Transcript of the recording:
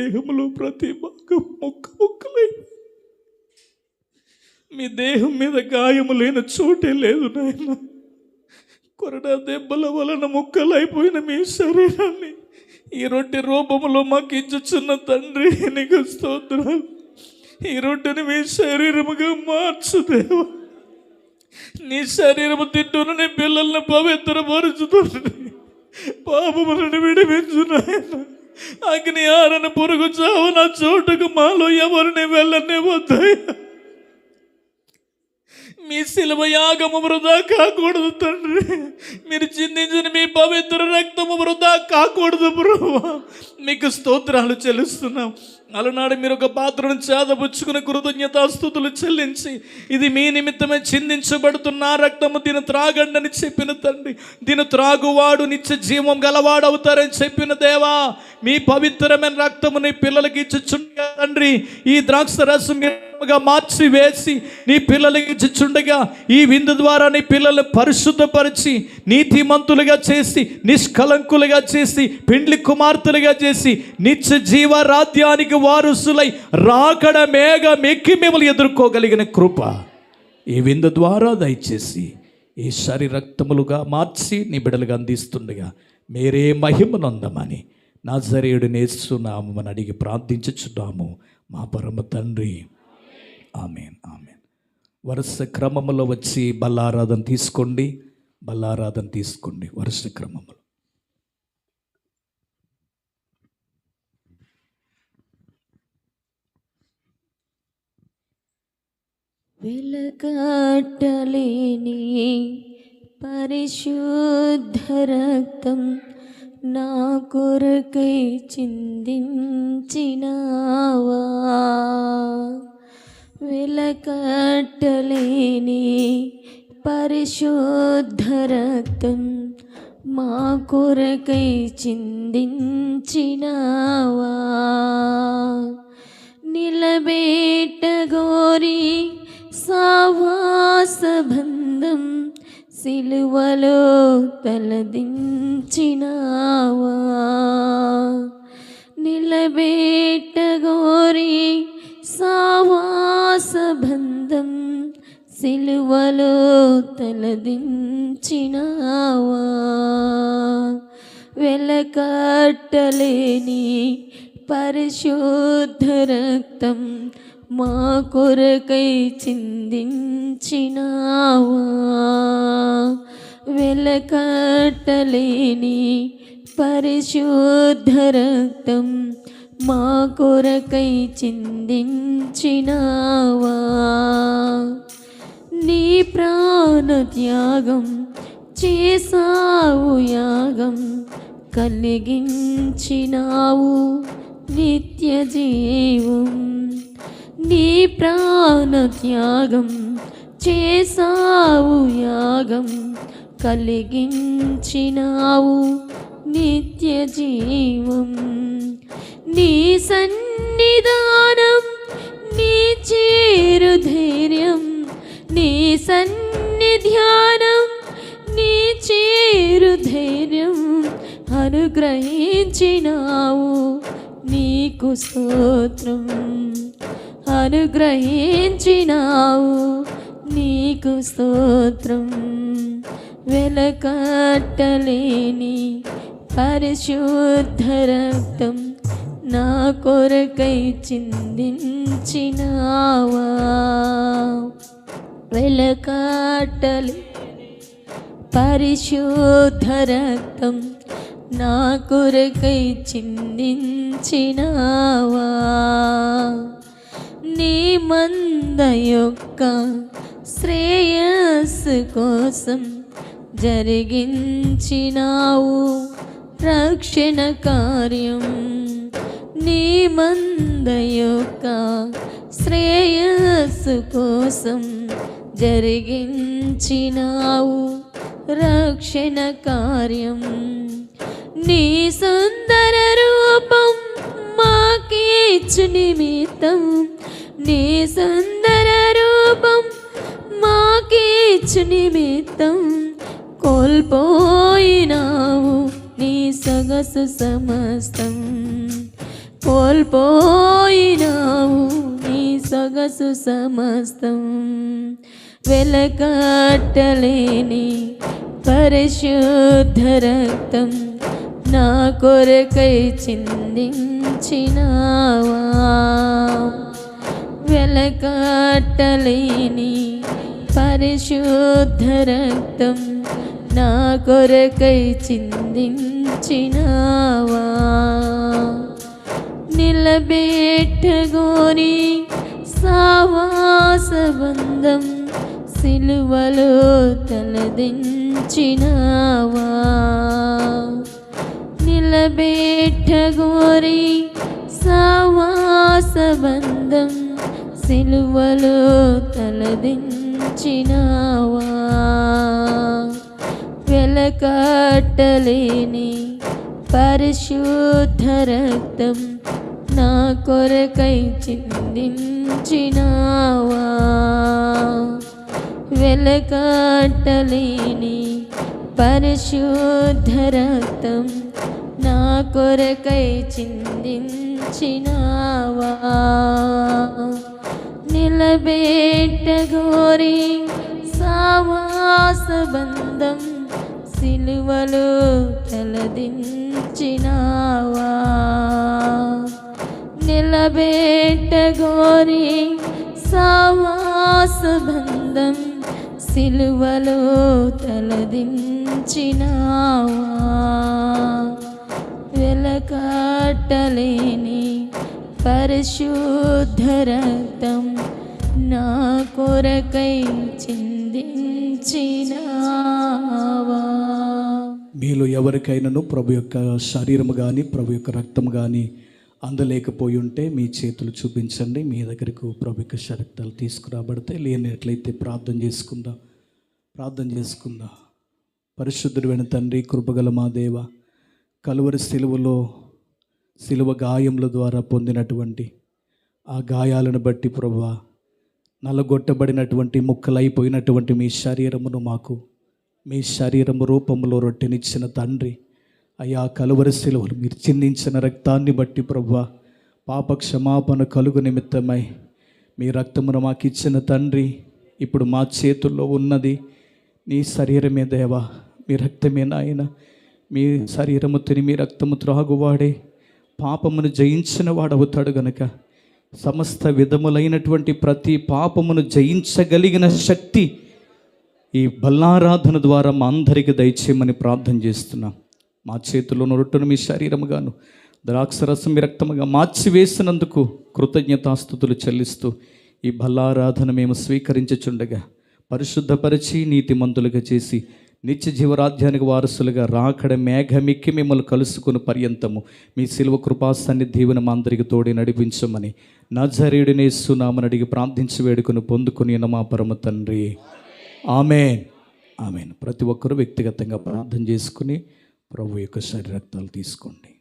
దేహంలో ప్రతి భాగం ముక్క ముక్కలై. మీ దేహం మీద గాయము లేని చోటే లేదు నాయన. కొరడా దెబ్బల వలన ముక్కలైపోయిన మీ శరీరాన్ని ఈ రొట్టె రూపంలో మాకు ఇచ్చుచున్న తండ్రి నీకు స్తోత్రాలు. ఈ రొట్టెని మీ శరీరముగా మార్చు నీ శరీరము తింటున్న నీ పిల్లల్ని పవిత్రపరుచుతుంది పాపములను విడిపించు నాయన. అగ్ని ఆరన పురుగు చావు నా చోటుకు మాలో ఎవరిని వెళ్ళనే వద్దయ్యా మీ శిలువ యాగము వృధా కాకూడదు తండ్రి. మీరు చిందించిన మీ పవిత్ర రక్తము వృధా కాకూడదు ప్రభు మీకు స్తోత్రాలు చెల్లిస్తున్నాం. అలనాడు మీరు ఒక పాత్రను చేదపుచ్చుకుని కృతజ్ఞతాస్థుతులు చెల్లించి ఇది మీ నిమిత్తమే చిందించబడుతున్న రక్తము దీని త్రాగండి అని చెప్పిన తండ్రి. దీని త్రాగువాడు నిత్య జీవం గలవాడవుతారని చెప్పిన దేవా మీ పవిత్రమైన రక్తము నీ పిల్లలకి ఇచ్చుచుండగా తండ్రి. ఈ ద్రాక్ష రసంగా మార్చి వేసి నీ పిల్లలకి ఇచ్చుచుండగా ఈ విందు ద్వారా నీ పిల్లలు పరిశుద్ధపరిచి నీతిమంతులుగా చేసి నిష్కలంకులుగా చేసి పెండ్లి కుమార్తెలుగా చేసి నిత్య జీవ వారసులై రాకడ మేఘ మెక్కి మిమ్మల్ని ఎదుర్కోగలిగిన కృప ఈ విందు ద్వారా దయచేసి ఈ శరీరక్తములుగా మార్చి నీ బిడలుగా అందిస్తుండగా మీరే మహిమనందమని నా జరేయుడు నేర్చున్నామని అడిగి ప్రార్థించుచున్నాము. మా పరమ తండ్రి. Amen amen. వరుస క్రమంలో వచ్చి బల్లారాధన తీసుకోండి. బల్లారాధన తీసుకోండి. వరుస క్రమంలో వెలకట్టలేని పరిశుద్ధ రక్తం నా కొరకై చిందించినావా? వెలకట్టలేని పరిశుద్ధ రక్తం మా కొరకై చిందించినావా? నిలబెట్టగోరి సావాస బంధం సిలువలో తలదించినావా? నిలబెట్టగోరి సావాస బంధం సిలువలో తలదించినావా? వెలకట్టలేని పరిశుద్ధ రక్తం మా కొరకై చిందించినావా? వెలకట్టలేని పరిశుద్ధ రక్తం మా కొరకై చిందించినావా? నీ ప్రాణ త్యాగం చేసావు యాగం కలిగించినావు నిత్య జీవం. నీ ప్రాణ త్యాగం చేసావు యాగం కలిగించినావు నిత్య జీవం. నీ సన్నిధానం నీ చేరు ధైర్యం నీ సన్నిధ్యానం నీ చేరు ధైర్యం అనుగ్రహించినావు నీకు స్తోత్రం. అనుగ్రహించినావు. నీకు స్తోత్రం వెలకట్టలేని పరిశుద్ధ రక్తం నా కొరకై చిందించినావా. వెలకట్టలే పరిశుద్ధ రక్తం నా కొరకై చిందించినావా. నీ మంద యొక్క శ్రేయస్సు కోసం జరిగించినావు రక్షణ కార్యం. నీ మంద యొక్క శ్రేయస్సు కోసం జరిగించినావు రక్షణ కార్యం. నీ సుందర రూపం మాకేచ్చు నిమిత్తం. నీ సుందర రూపం మాకేచ్చు నిమిత్తం. కోల్పోయినావు నీ సొగసు సమస్తం. కోల్పోయినావు నీ సొగసు సమస్తం. వెలకట్టలేని పరిశుద్ధ రక్తం. నా కొరకై చిందించినావా? వెలకాటలేని పరిశుద్ధ రక్తం నా కొరకై చిందించినావా? నిలబెట్టగోని సావాసబంధం సిలువలో తలదించినావా? నిలబెట్టగోరి సావాస సావాసబంధం సిలువలో తలదించినావా వెలకట్టలేని పరిశుద్ధ రక్తం నా కొరకై చిందించినావా వెలకట్టలేని పరిశుద్ధ రక్తం నా కొరకై చిందించినావా? నిలబెట్టగోరి సావాస బంధం సిలువలు తలదించినావా? నిలబెట్టగోరి సావాస బంధం సిలువలో తలదించినావా? కాటలేని పరిశుద్ధ రక్తం నా కొరకై చిందించినావా. మీలో ఎవరికైనాను ప్రభు యొక్క శరీరము కానీ ప్రభు యొక్క రక్తం కానీ అందలేకపోయి ఉంటే మీ చేతులు చూపించండి. మీ దగ్గరకు ప్రభు యొక్క శరక్తాలు తీసుకురాబడితే లేనట్లయితే ప్రార్థన చేసుకుందాం. ప్రార్థన చేసుకుందాం. పరిశుద్ధుడు వెన తండ్రి కృపగల మా దేవా కలువరి సిలువలో సిలువ గాయముల ద్వారా పొందినటువంటి ఆ గాయాలను బట్టి ప్రభా నలగొట్టబడినటువంటి ముక్కలైపోయినటువంటి మీ శరీరమును మాకు మీ శరీరము రూపంలో రొట్టెనిచ్చిన తండ్రి అయా కలువరి శిలువలు మీరు చిందించిన రక్తాన్ని బట్టి ప్రభా పాప క్షమాపణ కలుగు నిమిత్తమై మీ రక్తమును మాకు ఇచ్చిన తండ్రి ఇప్పుడు మా చేతుల్లో ఉన్నది నీ శరీరమే దేవా మీ రక్తమే నాయన. మీ శరీరము తిని మీ రక్తము త్రాగువాడే. పాపమును జయించిన వాడవుతాడు గనుక సమస్త విధములైనటువంటి ప్రతి పాపమును జయించగలిగిన శక్తి ఈ బల్లారాధన ద్వారా మా అందరికి దయచేయమని ప్రార్థన చేస్తున్నాం. మా చేతిలో రొట్టెను మీ శరీరముగాను ద్రాక్షరసం మీ రక్తముగా మార్చివేసినందుకు కృతజ్ఞతాస్థుతులు చెల్లిస్తూ ఈ బల్లారాధన మేము స్వీకరించుచుండగా పరిశుద్ధపరిచి నీతిమంతులుగా చేసి నిత్య జీవరాధ్యానికి వారసులుగా రాకడ మేఘమిక్కి మిమ్మల్ని కలుసుకుని పర్యంతము. మీ శిల్వ కృపా సన్నిధీవుని మా అందరికి తోడి నడిపించమని నజరేడునే సునామని అడిగి ప్రార్థించి వేడుకుని పొందుకుని మా పరమ తండ్రి. ఆమెన్. ఆమెను. ప్రతి ఒక్కరూ వ్యక్తిగతంగా ప్రార్థన చేసుకుని ప్రభు యొక్క శరీరక్తాలు తీసుకోండి.